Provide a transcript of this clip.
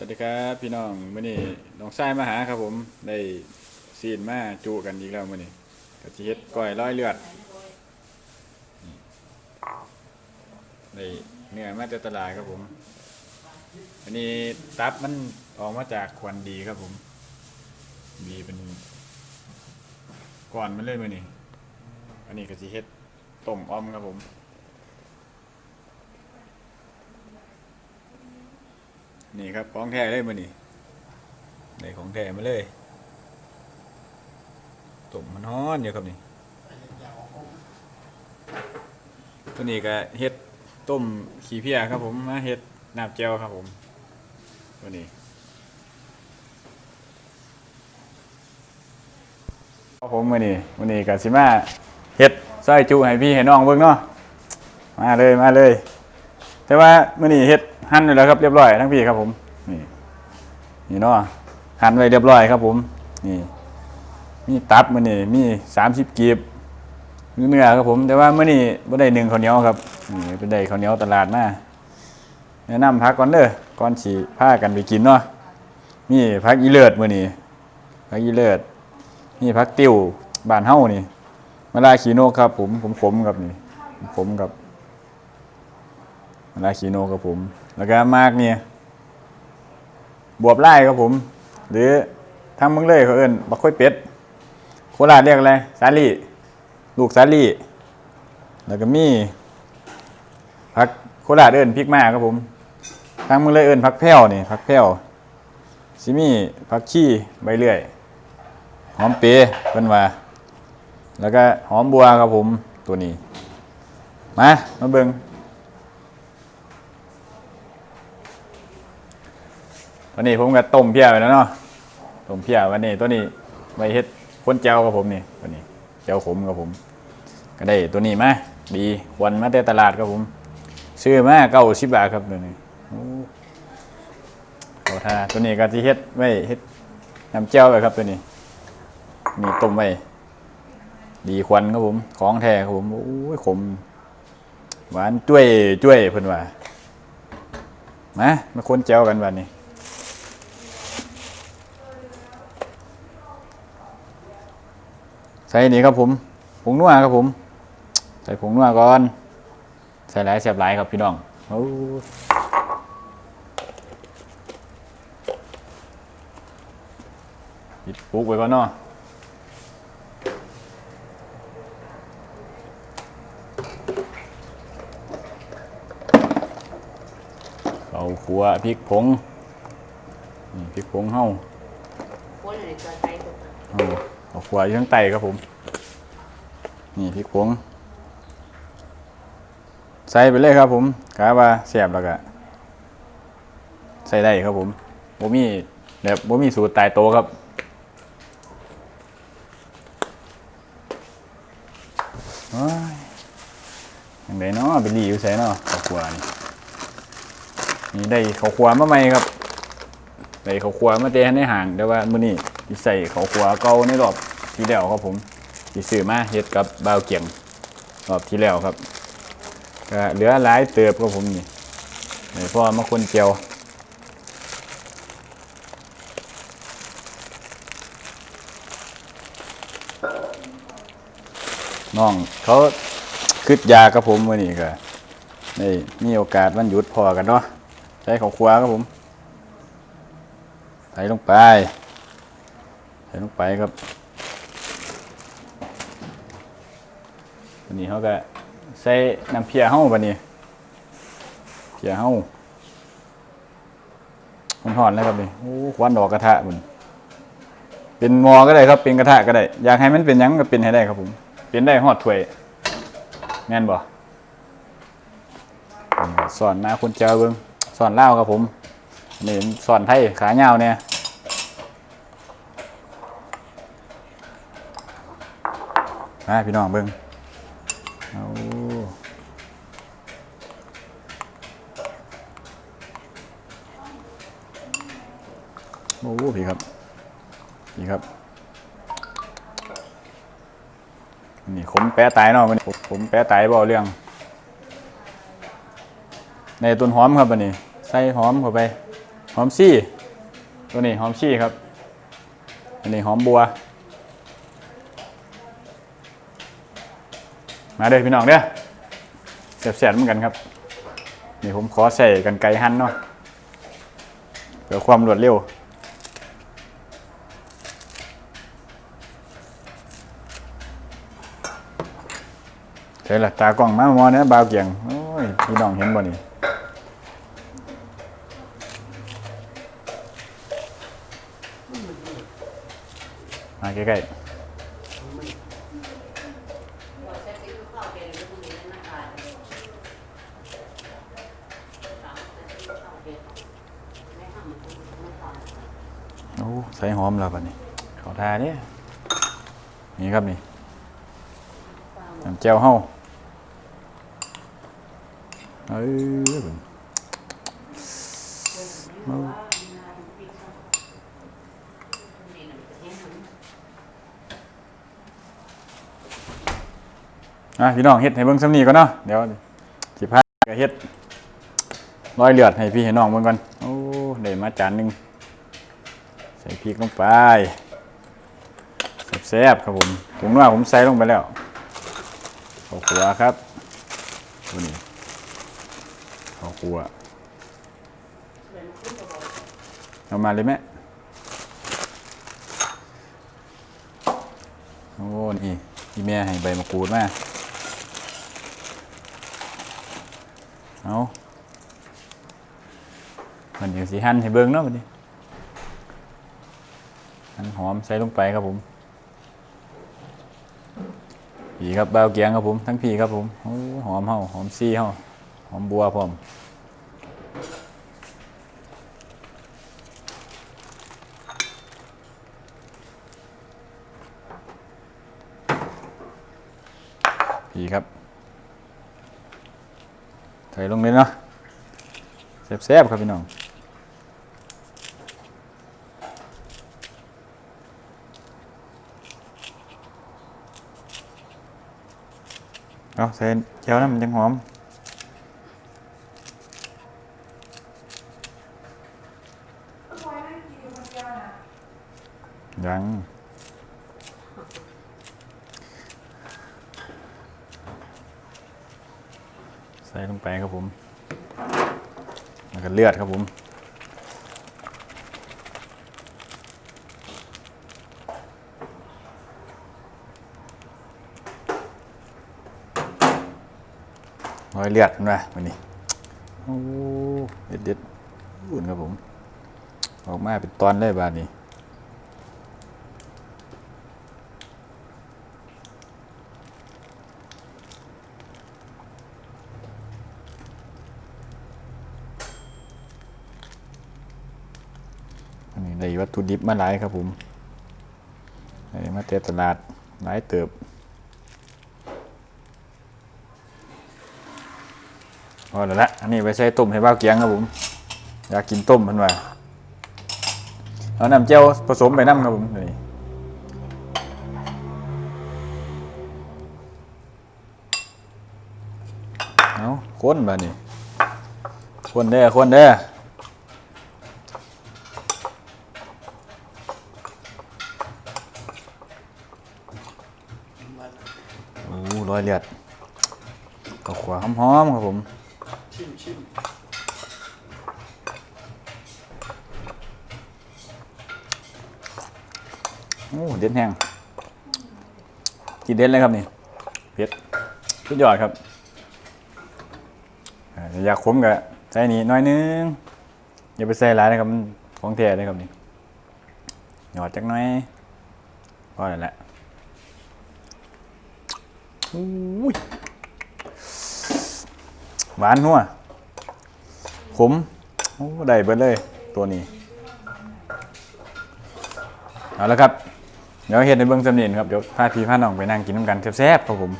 สวัสดีครับพี่น้องมื่อนี้น้องชายมาหาครับผมได้ซีนมาจูกันอีกแล้วมื่อนี้ก็จะเฮ็ดก้อยร้อยเลือดได้เนื้อมาจากตลาดครับผม อันนี้ตับมันออกมาจากควันดีครับผม ดีเป็นก่อนมันเลยมื่อนี้อันนี้ก็จะเฮ็ดต้มอ้อมครับผม นี่ครับของแท้เลยมานี่ได้ของแท้มาเลยต้มมันฮ้อนอยู่ครับนี่ตัวนี้ก็เฮ็ดต้มขี้เพียครับผมมาเฮ็ดน้ำเจียวครับผมตัวนี้ครับผมมื้อนี้มื้อนี้ก็สิมาเฮ็ดซอยจุให้พี่ให้น้องเบิ่งเนาะมาเลยมาเลย แต่ว่ามื้อนี้เฮ็ด หั่นไว้แล้วครับเรียบร้อยทั้งพี่ครับผมนี่นี่เนาะหั่นไว้เรียบร้อยครับผมนี่มีตับมื้อนี้มี30กีบมีเนื้อครับผมแต่ว่าเมื้อนี้บ่ได้นึ่งข้าวเหนียวครับนี่เป็นได้ข้าวเหนียวตลาดมาแนะนำพักก่อนเด้อก่อนสิพากันไปกินเนาะมีพักอีเลิศมื้อนี้พักอีเลิศมีพักติ้วบานเฮานี่มะลาขีโนครับผมผมขมครับนี่ผมขมครับลาคีโนครับผม แล้วก็มากเนี่ยบวบไล่ครับผม หรือทางเมืองเลยเขาเอิ้นบักค่อยเป็ดโคราชเรียกอะไรสาลี่ลูกสาลี่แล้วก็มีผักโคราชเอิ้นพริกมากครับผมทางเมืองเลยเอิ้นผักแพ้วนี่ผักแพ้วซิมีผักชีใบเลื่อย หอมเปรย์เพิ่นว่า แล้วก็หอมบัวครับผมตัวนี้ มา มาเบิ่ง วันนี้ผมก็ต้มเพียไปแล้วเนาะต้มเพียวันนี้ตัวนี้ไว้เฮ็ดข้นเจียวกับผมนี่ตัวนี้เจียวขมกับผม ก็ได้ตัวนี้มาดีควันมาแต่ตลาดครับผม ซื้อมาเก้าสิบบาทครับตัวนี้โอ้ท่าตัวนี้ก็ที่เฮ็ดไว้เฮ็ดน้ำเจียวไปครับตัวนี้นี่ต้มไว้ดีควันครับผม ของแท้ครับผมโอ้ยขม หวานจ้วยจ้วยเพิ่นว่ามามาคนเจียวกันวันนี้ ใส่นี่ครับผมผงนัวครับผม ใส่ผงนัวก่อน ใส่หลายเสียบหลายครับพี่น้องโอ้ปิดปุ๊กไว้ก่อนเนาะเอาขัวพริกผงนี่พริกผงเฮาคนหรือตัวไทยตัวนั้นเอา เอาขวาอยู่ข้างใต้ครับผม นี่พริกผงใส่ไปเลยครับผมกาว่าแสบแล้วก็ใส่ได้ครับผมบ่มีแบบบ่มีสูตรตายโตครับอ้ยยังไงเนาะไปรีอยู่ใส่เนาะข้าวขวนี่นี่ได้ข้าวขวมาใหม่ครับใส่ข้าวคั่วมาเตะในห่างแต่ว่ามื้อนี้ ใส่เขาวคั่วเก่าในรอบที่แล้วครับผมสิซื้อมาเฮ็ดกับบ่าวเกียงรอบที่แล้วครับก็เหลือหลายเติบครับผมนี่เดี๋ยวพ่อมาคนเจียวน้องเขาคืดยากับผมมื้อนี้ก็ได้มีโอกาสวันหยุดพอกันเนาะใช้ข้าคั่วครับผมใส่ลงไป ใส่ลงไปครับวันนี้เขาก็ใส่น้ำเพียเฮ้าบันนี้เพียเฮ้ามันหอนเลยครับนี่โอ้ควันดอกกระทะมันเป็นหมอก็ได้ครับเป็นกระทะก็ได้ อยากให้มันเป็นยังก็เป็นให้ได้ครับผม เป็นได้หอดถ้วยแม่นบ่สอนมาคนเจ้าเบิ้งสอนเล่าครับผมนี่สอนไทยขาเงาเนี่ย มาพี่น้องเบิ้งเอาโอ้พี่ครับพี่ครับ นี่ขมแปะตายเนาะมันขมแปะตายบ่เอาเรื่อง ในต้นหอมครับอันนี้ ใส่หอมเข้าไป หอมซี่ ตัวนี้หอมชี่ครับ อันนี้หอมบัว มาเด้อพี่น้องเด้อแสบๆเหมือนกันครับ นี่ผมขอใส่กันไกหั่นเนาะเพื่อความรวดเร็วใช่ละตากล้องมามอเนี่ยบาวเกียงโอ้ยพี่น้องเห็นบ่นี่มาใกล้เราใช้ซีอิ๊วข้าวแกงแล้วพวกนี้นั่นนะคะสามใส่ซีอิ๊วข้าวแกงไม่ห้ามมันต้องไม่ตาย ๆโอ้ ใส่หอมแล้วบัดนี้เขาทาเนี่ยนี่ครับนี่น้ำเจียวเฮาเอ้ยเบิ่งอะพี่น้องเฮ็ดให้เบิ่งสำนีก่อนเนาะเดี๋ยวสิพาก็เฮ็ดร้อยเลือดให้พี่ให้น้องเบิ่งก่อนโอ้ได้มาจานหนึง ใส่พริกลงไปแซ่บๆครับผมถุงนัวผมใส่ลงไปแล้วข้าวคั่วครับตัวนี้ข้าวคั่วเอามาเลยแม่โอ้นี่พี่แม่ให้ใบมะกรูดมาเอามันอยู่สีหันให้เบิ่งเนาะบัดนี้ หั่นหอมใส่ลงไปครับผมผีครับเบาเกียงครับผม ทั้งผีครับผมอหอมเฮาหอมซี่เฮาหอมบัวพร้อมผีครับใส่ลงเลยเนาะแซ่บๆครับพี่น้อง เอาใส่เจียวน้ำมันจังหอมยังใส่ลงไปครับผม แล้วก็เลือดครับผม ร้อยเลือดนะวันนี้โอ้เด็ดเด็ดอุ่นครับผม ออกมาเป็นตอนเลยบาดนี้อันนี้ได้วัตถุดิบมาหลายครับผมได้มาเตะตลาดหลายเติบ พอแล้วละอันนี้ไปใส่ต้มให้บ้าเกียงครับผมอยากกินต้มมันว่าเอาน้ำเจียวผสมไปน้ำครับผมนี่เอาคนบานี่คนเด้อคนเด้อโอ้ร้อยเลือดก็ขวาหอมๆครับผม โอ้เด็ดแห้งกินเด็ดเลยครับนี่เผ็ดสุดยอดครับอ่าอยากขมกับใส่นี่น้อยนึง อย่าไปใส่หลายนะครับมันของแท้เลยครับนี่หยอดจักหน้อยพอแล้วแหละอุ้ย หวานหัวขมโอ้ได้เปิดเลยตัวนี้ เอาละครับ เดี๋ยวเห็นในเบื้องสำเนียนครับ เดี๋ยวพาพี่พาน้องไปนั่งกินน้ำกันแซ่บๆครับผม